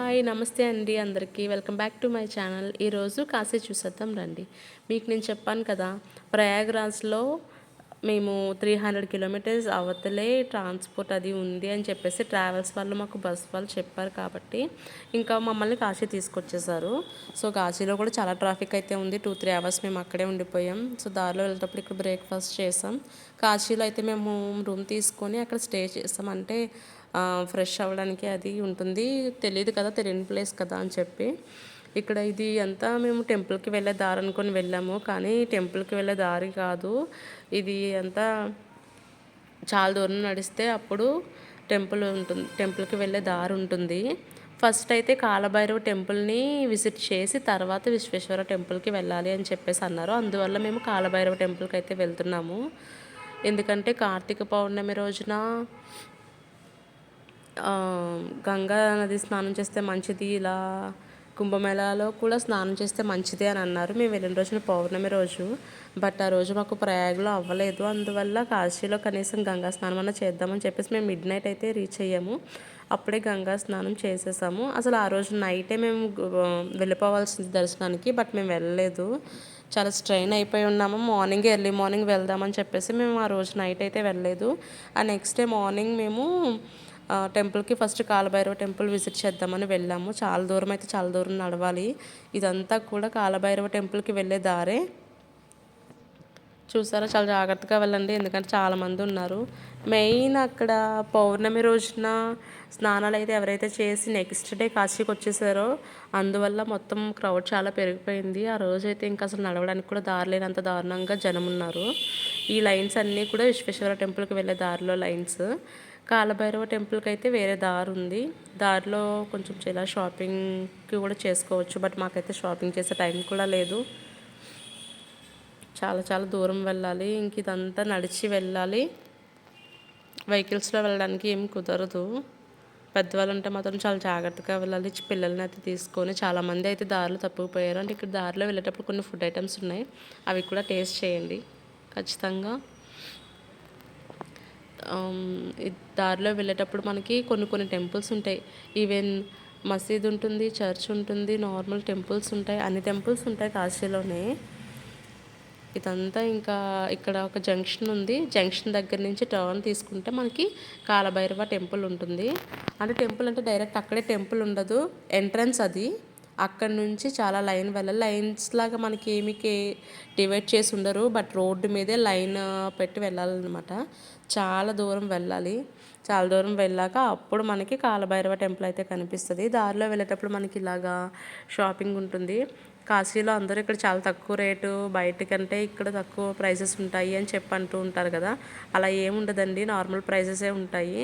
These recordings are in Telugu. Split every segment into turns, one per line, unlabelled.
హాయ్ నమస్తే అండి అందరికీ. Welcome back to my channel. ఈరోజు కాశీ చూసేద్దాం రండి. మీకు నేను చెప్పాను కదా ప్రయాగ్రాజ్లో మేము త్రీ హండ్రెడ్ కిలోమీటర్స్ అవతలే ట్రాన్స్పోర్ట్ అది ఉంది అని చెప్పేసి ట్రావెల్స్ వాళ్ళు మాకు బస్ వాళ్ళు చెప్పారు కాబట్టి ఇంకా మమ్మల్ని కాశీ తీసుకొచ్చేసారు. సో కాశీలో కూడా చాలా ట్రాఫిక్ అయితే ఉంది. టూ త్రీ అవర్స్ మేము అక్కడే ఉండిపోయాం. సో దారిలో వెళ్ళేటప్పుడు ఇక్కడ బ్రేక్ఫాస్ట్ చేసాం. కాశీలో అయితే మేము రూమ్ తీసుకొని అక్కడ స్టే చేసాం. అంటే ఫ్రెష్ అవ్వడానికి అది ఉంటుంది. తెలియదు కదా తెలియని ప్లేస్ కదా అని చెప్పి. ఇక్కడ ఇది అంతా మేము టెంపుల్కి వెళ్ళే దారి అనుకొని వెళ్ళాము. కానీ టెంపుల్కి వెళ్ళే దారి కాదు. ఇది అంతా చాలా దూరం నడిస్తే అప్పుడు టెంపుల్ ఉంటుంది టెంపుల్కి వెళ్ళే దారి ఉంటుంది. ఫస్ట్ అయితే కాలభైరవ టెంపుల్ని విజిట్ చేసి తర్వాత విశ్వేశ్వర టెంపుల్కి వెళ్ళాలి అని చెప్పేసి అన్నారు. అందువల్ల మేము కాలభైరవ టెంపుల్కి అయితే వెళ్తున్నాము. ఎందుకంటే కార్తీక పౌర్ణమి రోజున గంగా నది స్నానం చేస్తే మంచిది ఇలా కుంభమేళాలో కూడా స్నానం చేస్తే మంచిది అని అన్నారు. మేము వెళ్ళిన రోజున పౌర్ణమి రోజు. బట్ ఆ రోజు మాకు ప్రయాగ్లో అవ్వలేదు. అందువల్ల కాశీలో కనీసం గంగా స్నానం అన్న చేద్దామని చెప్పేసి మేము మిడ్ నైట్ అయితే రీచ్ అయ్యాము. అప్పుడే గంగా స్నానం చేసేసాము. అసలు ఆ రోజు నైటే మేము వెళ్ళిపోవాల్సింది దర్శనానికి బట్ మేము వెళ్ళలేదు. చాలా స్ట్రెయిన్ అయిపోయి ఉన్నాము. మార్నింగ్ ఎర్లీ మార్నింగ్ వెళ్దామని చెప్పేసి మేము ఆ రోజు నైట్ అయితే వెళ్ళలేదు. ఆ నెక్స్ట్ డే మార్నింగ్ మేము టెంపుల్కి ఫస్ట్ కాలభైరవ టెంపుల్ విజిట్ చేద్దామని వెళ్ళాము. చాలా దూరం అయితే చాలా దూరం నడవాలి. ఇదంతా కూడా కాలభైరవ టెంపుల్కి వెళ్ళే దారే. చూసారా? చాలా జాగ్రత్తగా వెళ్ళండి. ఎందుకంటే చాలామంది ఉన్నారు. మెయిన్ అక్కడ పౌర్ణమి రోజున స్నానాలు అయితే ఎవరైతే చేసి నెక్స్ట్ డే కాశీకి వచ్చేసారో అందువల్ల మొత్తం క్రౌడ్ చాలా పెరిగిపోయింది. ఆ రోజు అయితే ఇంకా అసలు నడవడానికి కూడా దారి లేనంత దారుణంగా జనం ఉన్నారు. ఈ లైన్స్ అన్నీ కూడా విశ్వేశ్వర టెంపుల్కి వెళ్ళే దారిలో లైన్స్. కాలభైరవ టెంపుల్కి అయితే వేరే దారి ఉంది. దారిలో కొంచెం చాలా షాపింగ్కి కూడా చేసుకోవచ్చు. బట్ మాకైతే షాపింగ్ చేసే టైం కూడా లేదు. చాలా చాలా దూరం వెళ్ళాలి. ఇంక ఇదంతా నడిచి వెళ్ళాలి. వెహికల్స్లో వెళ్ళడానికి ఏం కుదరదు. పెద్దవాళ్ళు ఉంటే మాత్రం చాలా జాగ్రత్తగా వెళ్ళాలి. పిల్లల్ని అయితే తీసుకొని చాలామంది అయితే దారిలో తప్పిపోయారు. అంటే ఇక్కడ దారిలో వెళ్ళేటప్పుడు కొన్ని ఫుడ్ ఐటమ్స్ ఉన్నాయి. అవి కూడా టేస్ట్ చేయండి. ఖచ్చితంగా. దారిలో వెళ్ళేటప్పుడు మనకి కొన్ని కొన్ని టెంపుల్స్ ఉంటాయి. ఈవెన్ మసీద్ ఉంటుంది చర్చ్ ఉంటుంది నార్మల్ టెంపుల్స్ ఉంటాయి. అన్ని టెంపుల్స్ ఉంటాయి కాశీలోనే. ఇదంతా ఇంకా ఇక్కడ ఒక జంక్షన్ ఉంది. జంక్షన్ దగ్గర నుంచి టర్న్ తీసుకుంటే మనకి కాలభైరవ టెంపుల్ ఉంటుంది. అంటే టెంపుల్ అంటే డైరెక్ట్ అక్కడే టెంపుల్ ఉండదు. ఎంట్రన్స్ అది. అక్కడ నుంచి చాలా లైన్ వెళ్ళాలి లైన్స్ లాగా మనకి ఏమి డివైడ్ చేసి ఉండరు బట్ రోడ్డు మీదే లైన్ పెట్టి వెళ్ళాలన్నమాట. చాలా దూరం వెళ్ళాలి. చాలా దూరం వెళ్ళాక అప్పుడు మనకి కాలభైరవ టెంపుల్ అయితే కనిపిస్తుంది. దారిలో వెళ్ళేటప్పుడు మనకి ఇలాగా షాపింగ్ ఉంటుంది. కాశీలో అందరూ ఇక్కడ చాలా తక్కువ రేటు బయట కంటే ఇక్కడ తక్కువ ప్రైసెస్ ఉంటాయి అని చెప్పి అంటూ ఉంటారు కదా. అలా ఏముండదండి. నార్మల్ ప్రైసెసే ఉంటాయి.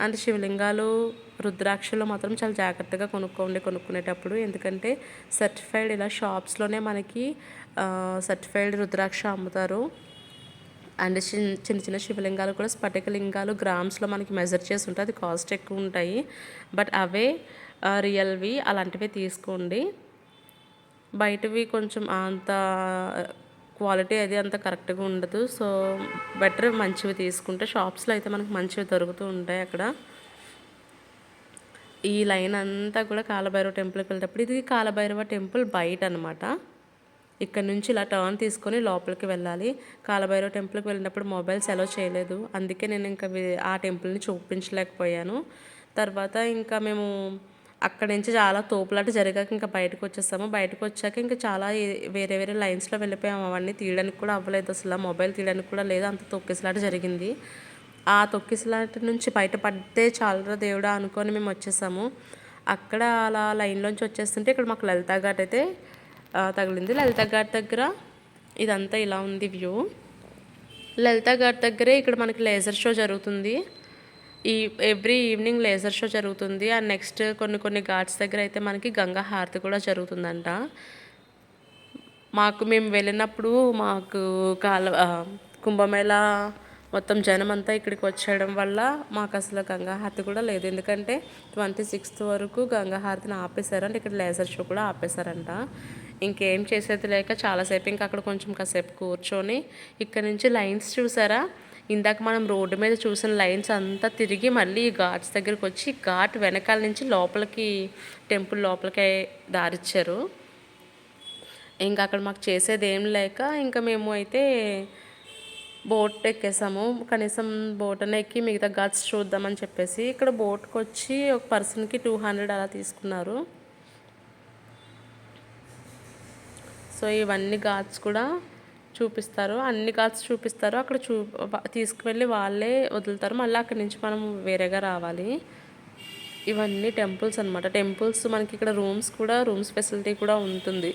అంటే శివలింగాలు రుద్రాక్షలు మాత్రం చాలా జాగ్రత్తగా కొనుక్కోండి కొనుక్కునేటప్పుడు. ఎందుకంటే సర్టిఫైడ్ ఇలా షాప్స్లోనే మనకి సర్టిఫైడ్ రుద్రాక్ష అమ్ముతారు. అండ్ చిన్న చిన్న శివలింగాలు కూడా స్ఫటిక లింగాలు గ్రామ్స్లో మనకి మెజర్ చేసి ఉంటాయి. అది కాస్ట్ ఎక్కువ ఉంటాయి. బట్ అవే రియల్వి అలాంటివి తీసుకోండి. బయటవి కొంచెం అంత క్వాలిటీ అది అంత కరెక్ట్గా ఉండదు. సో బెటర్ మంచివి తీసుకుంటే షాప్స్లో అయితే మనకు మంచివి దొరుకుతూ ఉంటాయి అక్కడ. ఈ లైన్ అంతా కూడా కాలభైరవ టెంపుల్కి వెళ్ళేటప్పుడు ఇది కాలభైరవ టెంపుల్ బయట అనమాట ఇక్కడ నుంచి ఇలా టర్న్ తీసుకొని లోపలికి వెళ్ళాలి. కాలభైరవ టెంపుల్కి వెళ్ళినప్పుడు మొబైల్స్ అలో చేయలేదు. అందుకే నేను ఇంకా ఆ టెంపుల్ని చూపించలేకపోయాను. తర్వాత ఇంకా మేము అక్కడి నుంచి చాలా తోపులాట జరిగాక ఇంకా బయటకు వచ్చేసాము బయటకు వచ్చాక ఇంకా చాలా వేరే వేరే లైన్స్లో వెళ్ళిపోయాము. అవన్నీ తీయడానికి కూడా అవ్వలేదు అసలు. మొబైల్ తీయడానికి కూడా లేదు. అంత తొక్కిసలాట జరిగింది. ఆ తొక్కిసలాట నుంచి బయటపడితే చాలా దేవుడా అనుకొని మేము వచ్చేసాము. అక్కడ అలా లైన్లోంచి వచ్చేస్తుంటే ఇక్కడ మాకు లలితా ఘాట్ అయితే తగిలింది. లలిత ఘాట్ దగ్గర ఇదంతా ఇలా ఉంది వ్యూ. లలిత ఘాట్ దగ్గరే ఇక్కడ మనకి లేజర్ షో జరుగుతుంది. ఈ ఎవ్రీ ఈవినింగ్ లేజర్ షో జరుగుతుంది. అండ్ నెక్స్ట్ కొన్ని కొన్ని ఘాట్స్ దగ్గర అయితే మనకి గంగా హారతి కూడా జరుగుతుందంట. మాకు మేము వెళ్ళినప్పుడు మాకు కాల కుంభమేళ మొత్తం జనం అంతా ఇక్కడికి వచ్చేయడం వల్ల మాకు అసలు గంగాహారతి కూడా లేదు. ఎందుకంటే ట్వంటీ సిక్స్త్ వరకు గంగాహారతిని ఆపేశారు ఇక్కడ లేజర్ షో కూడా ఆపేశారంట. ఇంకేం చేసేది లేక చాలాసేపు ఇంకా అక్కడ కొంచెం కాసేపు కూర్చొని ఇక్కడ నుంచి లైన్స్ చూసారా? ఇందాక మనం రోడ్డు మీద చూసిన లైన్స్ అంతా తిరిగి మళ్ళీ ఈ ఘాట్స్ దగ్గరికి వచ్చి ఘాట్ వెనకాల నుంచి లోపలికి టెంపుల్ లోపలికే దారిచ్చారు. ఇంకా అక్కడ మాకు చేసేది ఏం లేక ఇంకా మేము అయితే బోట్ ఎక్కేసాము. కనీసం బోట్ అనే ఎక్కి మిగతా ఘాట్స్ చూద్దామని చెప్పేసి ఇక్కడ బోట్కి వచ్చి ఒక పర్సన్కి టూ హండ్రెడ్ అలా తీసుకున్నారు. సో ఇవన్నీ ఘాట్స్ కూడా చూపిస్తారు. అన్ని కార్డ్స్ చూపిస్తారు. అక్కడ చూ తీసుకువెళ్ళి వాళ్ళే వదులుతారు. మళ్ళీ అక్కడి నుంచి మనం వేరేగా రావాలి. ఇవన్నీ టెంపుల్స్ అనమాట టెంపుల్స్ మనకి ఇక్కడ రూమ్స్ కూడా రూమ్స్ ఫెసిలిటీ కూడా ఉంటుంది.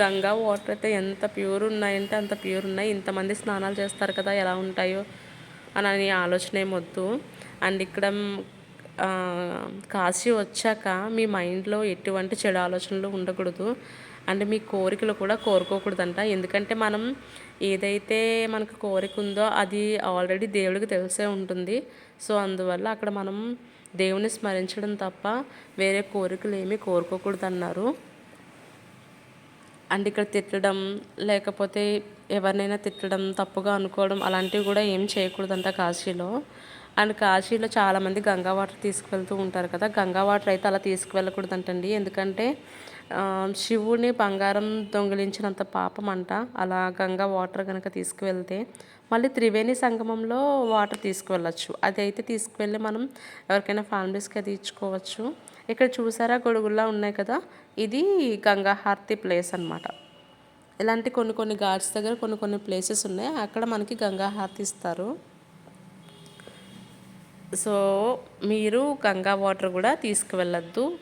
గంగా వాటర్ అయితే ఎంత ప్యూర్ ఉన్నాయంటే అంత ప్యూర్ ఉన్నాయి. ఇంతమంది స్నానాలు చేస్తారు కదా ఎలా ఉంటాయో అని ఆలోచన ఏమొద్దు అండ్ ఇక్కడ కాశీ వచ్చాక మీ మైండ్లో ఎటువంటి చెడు ఆలోచనలు ఉండకూడదు. అండ్ మీ కోరికలు కూడా కోరుకోకూడదంట. ఎందుకంటే మనం ఏదైతే మనకు కోరిక ఉందో అది ఆల్రెడీ దేవుడికి తెలిసే ఉంటుంది. సో అందువల్ల అక్కడ మనం దేవుని స్మరించడం తప్ప వేరే కోరికలు ఏమీ కోరుకోకూడదు అన్నారు అండ్ ఇక్కడ తిట్టడం లేకపోతే ఎవరినైనా తిట్టడం తప్పుగా అనుకోవడం అలాంటివి కూడా ఏం చేయకూడదంట కాశీలో. అండ్ కాశీలో చాలామంది గంగా వాటర్ తీసుకువెళ్తూ ఉంటారు కదా. గంగా వాటర్ అయితే అలా తీసుకువెళ్ళకూడదంటండి. ఎందుకంటే శివుని బంగారం దొంగిలించినంత పాపం అంట అలా గంగా వాటర్ కనుక తీసుకువెళ్తే మళ్ళీ త్రివేణి సంగమంలో వాటర్ తీసుకువెళ్ళచ్చు. అది అయితే తీసుకువెళ్ళి మనం ఎవరికైనా ఫ్యామిలీస్కి అది ఇచ్చుకోవచ్చు. ఇక్కడ చూసారా గొడుగుల్లా ఉన్నాయి కదా? ఇది గంగా హారతి ప్లేస్ అనమాట ఇలాంటి కొన్ని కొన్ని ఘాట్స్ దగ్గర కొన్ని కొన్ని ప్లేసెస్ ఉన్నాయి. అక్కడ మనకి గంగా హారతి ఇస్తారు. సో మీరు గంగా వాటర్ కూడా తీసుకువెళ్ళద్దు.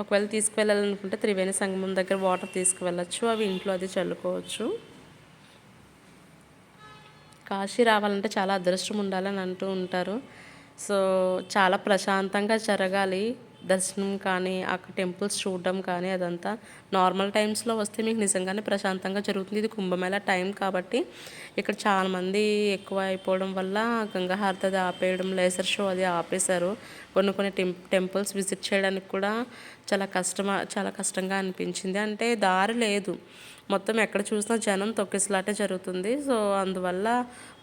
ఒకవేళ తీసుకువెళ్ళాలనుకుంటే త్రివేణి సంగమం దగ్గర వాటర్ తీసుకువెళ్ళచ్చు. అవి ఇంట్లో అది చల్లుకోవచ్చు. కాశీ రావాలంటే చాలా అదృష్టం ఉండాలని అంటూ ఉంటారు. సో చాలా ప్రశాంతంగా జరగాలి. దర్శనం కానీ అక్కడ టెంపుల్స్ చూడడం కానీ అదంతా నార్మల్ టైమ్స్లో వస్తే మీకు నిజంగానే ప్రశాంతంగా జరుగుతుంది. ఇది కుంభమేళ టైం కాబట్టి ఇక్కడ చాలామంది ఎక్కువ అయిపోవడం వల్ల గంగాహారతి అది ఆపేయడం లేసర్ షో అది ఆపేశారు. కొన్ని కొన్ని టెంపుల్స్ విజిట్ చేయడానికి కూడా చాలా కష్టం చాలా కష్టంగా అనిపించింది. అంటే దారి లేదు. మొత్తం ఎక్కడ చూసినా జనం తొక్కిసలాటే జరుగుతుంది. సో అందువల్ల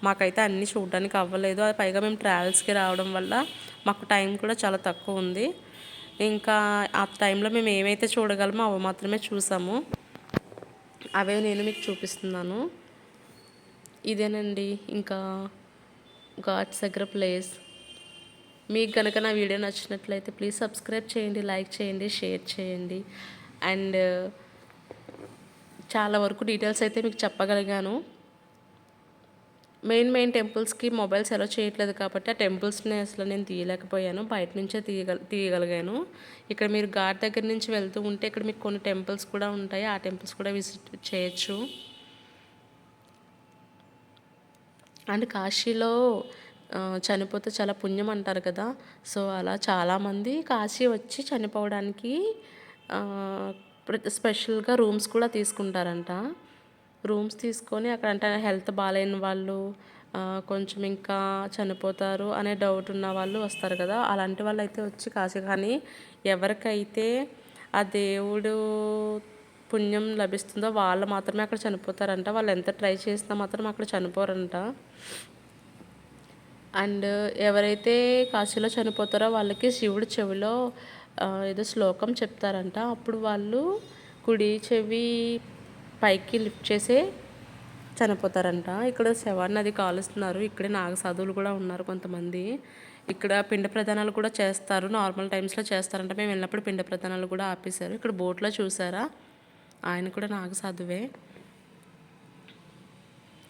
మాకైతే అన్నీ చూడడానికి అవ్వలేదు. అది పైగా మేము ట్రావెల్స్కి రావడం వల్ల మాకు టైం కూడా చాలా తక్కువ ఉంది. ఇంకా ఆ టైంలో మేము ఏమైతే చూడగలమో అవి మాత్రమే చూసాము. అవే నేను మీకు చూపిస్తున్నాను. ఇదేనండి ఇంకా ఘాట్స్ దగ్గర ప్లేస్. మీకు కనుక నా వీడియో నచ్చినట్లయితే ప్లీజ్ సబ్స్క్రైబ్ చేయండి లైక్ చేయండి షేర్ చేయండి. అండ్ చాలా వరకు డీటెయిల్స్ అయితే మీకు చెప్పగలిగాను. మెయిన్ మెయిన్ టెంపుల్స్కి మొబైల్స్ ఎలా చేయట్లేదు కాబట్టి ఆ టెంపుల్స్ని అసలు నేను తీయలేకపోయాను. బయట నుంచే తీయగల తీయగలిగాను. ఇక్కడ మీరు ఘాట్ దగ్గర నుంచి వెళ్తూ ఉంటే ఇక్కడ మీకు కొన్ని టెంపుల్స్ కూడా ఉంటాయి. ఆ టెంపుల్స్ కూడా విజిట్ చేయొచ్చు. అండ్ కాశీలో చనిపోతే చాలా పుణ్యం అంటారు కదా. సో అలా చాలామంది కాశీ వచ్చి చనిపోవడానికి స్పెషల్గా రూమ్స్ కూడా తీసుకుంటారంట. రూమ్స్ తీసుకొని అక్కడ అంటే హెల్త్ బాగాలేని వాళ్ళు కొంచెం ఇంకా చనిపోతారు అనే డౌట్ ఉన్న వాళ్ళు వస్తారు కదా. అలాంటి వాళ్ళు అయితే వచ్చి కాశీ. కానీ ఎవరికైతే ఆ దేవుడు పుణ్యం లభిస్తుందో వాళ్ళు మాత్రమే అక్కడ చనిపోతారంట. వాళ్ళు ఎంత ట్రై చేసినా మాత్రం అక్కడ చనిపోరంట. అండ్ ఎవరైతే కాశీలో చనిపోతారో వాళ్ళకి శివుడు చెవిలో ఏదో శ్లోకం చెప్తారంట. అప్పుడు వాళ్ళు కుడి చెవి పైకి లిఫ్ట్ చేసే చనిపోతారంట. ఇక్కడ శవాన్ని అది కాలుస్తున్నారు. ఇక్కడే నాగసాధువులు కూడా ఉన్నారు కొంతమంది. ఇక్కడ పిండ ప్రధానాలు కూడా చేస్తారు. నార్మల్ టైమ్స్లో చేస్తారంట. మేము వెళ్ళినప్పుడు పిండ ప్రధానాలు కూడా ఆపేశారు. ఇక్కడ బోట్లో చూసారా? ఆయన కూడా నాగసాధువే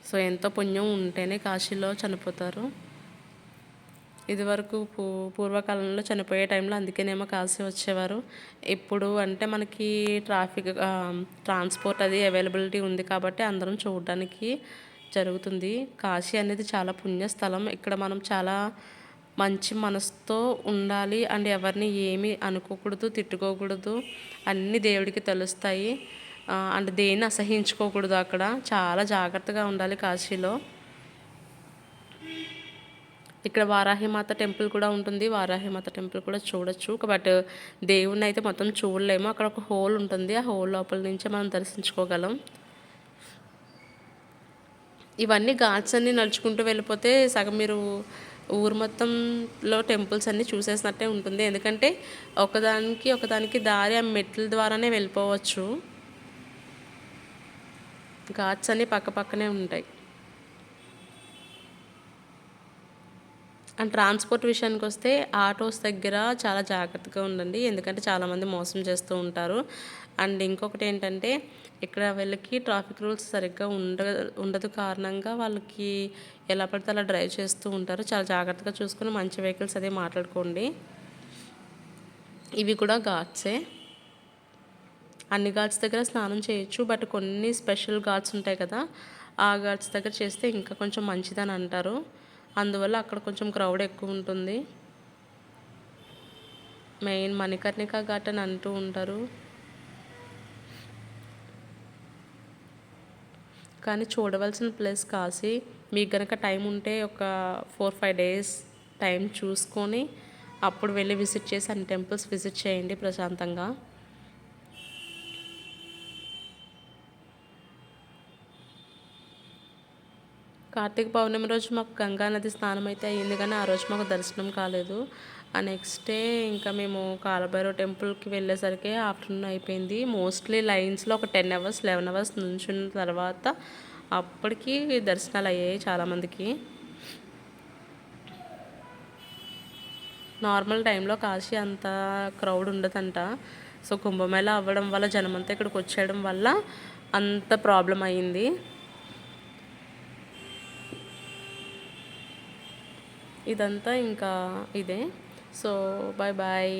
సో ఎంతో పుణ్యం ఉంటేనే కాశీలో చనిపోతారు. ఇదివరకు పూ పూర్వకాలంలో చనిపోయే టైంలో అందుకేనేమో కాశీ వచ్చేవారు. ఇప్పుడు అంటే మనకి ట్రాఫిక్ ట్రాన్స్పోర్ట్ అది అవైలబిలిటీ ఉంది కాబట్టి అందరం చూడడానికి జరుగుతుంది. కాశీ అనేది చాలా పుణ్యస్థలం. ఇక్కడ మనం చాలా మంచి మనసుతో ఉండాలి. అండ్ ఎవరిని ఏమి అనుకోకూడదు తిట్టుకోకూడదు. అన్నీ దేవుడికి తెలుస్తాయి. అండ్ దేన్ని అసహించుకోకూడదు అక్కడ. చాలా జాగ్రత్తగా ఉండాలి కాశీలో. ఇక్కడ వారాహిమాత టెంపుల్ కూడా ఉంటుంది. వారాహిమాత టెంపుల్ కూడా చూడొచ్చు. బట్ దేవుణ్ణి అయితే మొత్తం చూడలేము. అక్కడ ఒక హోల్ ఉంటుంది. ఆ హోల్ లోపల నుంచే మనం దర్శించుకోగలం. ఇవన్నీ ఘాట్స్ అన్నీ నడుచుకుంటూ వెళ్ళిపోతే సగం మీరు ఊరు మొత్తంలో టెంపుల్స్ అన్నీ చూసేసినట్టే ఉంటుంది. ఎందుకంటే ఒకదానికి ఒకదానికి దారి ఆ మెట్ల ద్వారానే వెళ్ళిపోవచ్చు. ఘాట్స్ అన్నీ పక్క పక్కనే ఉంటాయి. అండ్ ట్రాన్స్పోర్ట్ విషయానికి వస్తే ఆటోస్ దగ్గర చాలా జాగ్రత్తగా ఉండండి. ఎందుకంటే చాలామంది మోసం చేస్తూ ఉంటారు. అండ్ ఇంకొకటి ఏంటంటే ఇక్కడ వీళ్ళకి ట్రాఫిక్ రూల్స్ సరిగ్గా ఉండ ఉండదు కారణంగా వాళ్ళకి ఎలా పడితే అలా డ్రైవ్ చేస్తూ ఉంటారు. చాలా జాగ్రత్తగా చూసుకుని మంచి వెహికల్స్ అదే మాట్లాడుకోండి. ఇవి కూడా ఘాట్సే. అన్ని ఘాట్స్ దగ్గర స్నానం చేయొచ్చు. బట్ కొన్ని స్పెషల్ ఘాట్స్ ఉంటాయి కదా ఆ ఘాట్స్ దగ్గర చేస్తే ఇంకా కొంచెం మంచిదని అంటారు. అందువల్ల అక్కడ కొంచెం క్రౌడ్ ఎక్కువ ఉంటుంది. మెయిన్ మణికర్ణిక ఘాటన్ అంటూ ఉంటారు. కానీ చూడవలసిన ప్లేస్ కాశీ. మీకు కనుక టైం ఉంటే ఒక ఫోర్ ఫైవ్ డేస్ టైం చూసుకొని అప్పుడు వెళ్ళి విజిట్ చేసి అన్ని టెంపుల్స్ విజిట్ చేయండి ప్రశాంతంగా. కార్తీక పౌర్ణమి రోజు మాకు గంగా నది స్నానం అయితే అయ్యింది కానీ ఆ రోజు మాకు దర్శనం కాలేదు. ఆ నెక్స్ట్ డే ఇంకా మేము కాలభైరవ టెంపుల్కి వెళ్ళేసరికి ఆఫ్టర్నూన్ అయిపోయింది. మోస్ట్లీ లైన్స్లో ఒక టెన్ అవర్స్ లెవెన్ అవర్స్ నుంచున్న తర్వాత అప్పటికి దర్శనాలు అయ్యాయి చాలామందికి. నార్మల్ టైంలో కాశీ అంత క్రౌడ్ ఉండదంట. సో కుంభమేళ అవ్వడం వల్ల జనమంతా ఇక్కడికి వచ్చేయడం వల్ల అంత ప్రాబ్లం అయింది ఇదంతా ఇంకా ఇదే. So bye bye